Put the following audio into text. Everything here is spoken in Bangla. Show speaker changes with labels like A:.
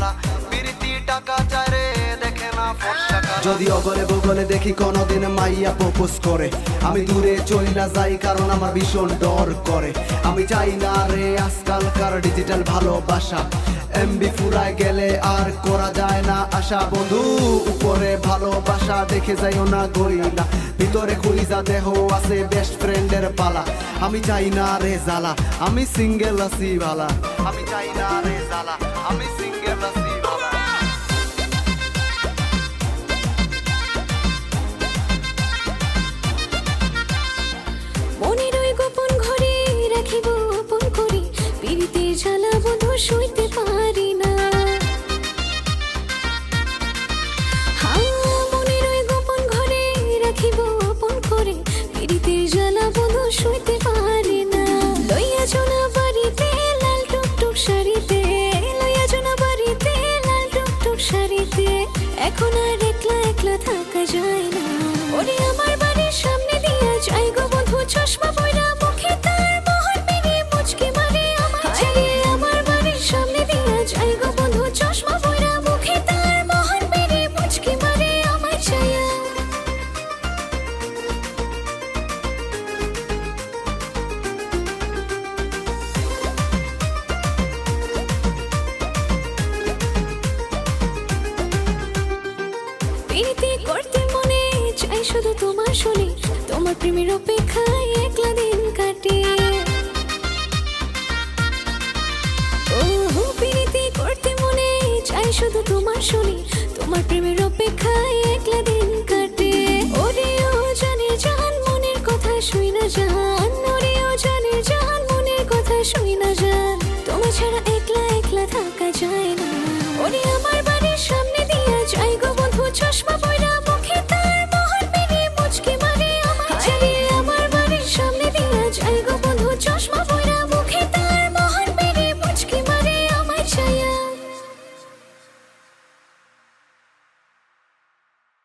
A: না
B: যদি অগলে বগলে দেখি কোনোদিন মাইয়া করে, আমি দূরে চইলা যাই কারণ আমার ভীষণ ডর করে। আমি চাই না রে, আজকালকার ডিজিটাল ভালোবাসা। এমবি ফুরায় গেলে আর করা যায় না আশা। বন্ধু, উপরে ভালোবাসা দেখে যাইও না গইলা ভিতরে খুলিজা দেহ আছে বেস্ট ফ্রেন্ডের পালা। আমি চাই না রে জ্বালা, আমি সিঙ্গেল আছি ভালা আমি চাই না রে জ্বালা।
C: এখন আর একলা একলা থাকা যায় প্রীতি করতে মনে চাই শুধু তোমার শুনি, তোমার প্রেমের অপেক্ষায় একলা দিন কাটে। ও প্রীতি করতে মনে চাই শুধু তোমার শুনি, তোমার প্রেমের অপেক্ষায় একলা দিন কাটে। ওরে ও জানে জান মনের কথা শুই না জান। ওরে ও জানে জান, মনের কথা শুই না জান। তোমার ছাড়া একলা একলা থাকা যায় না। ওরে আমার বাড়ির সামনে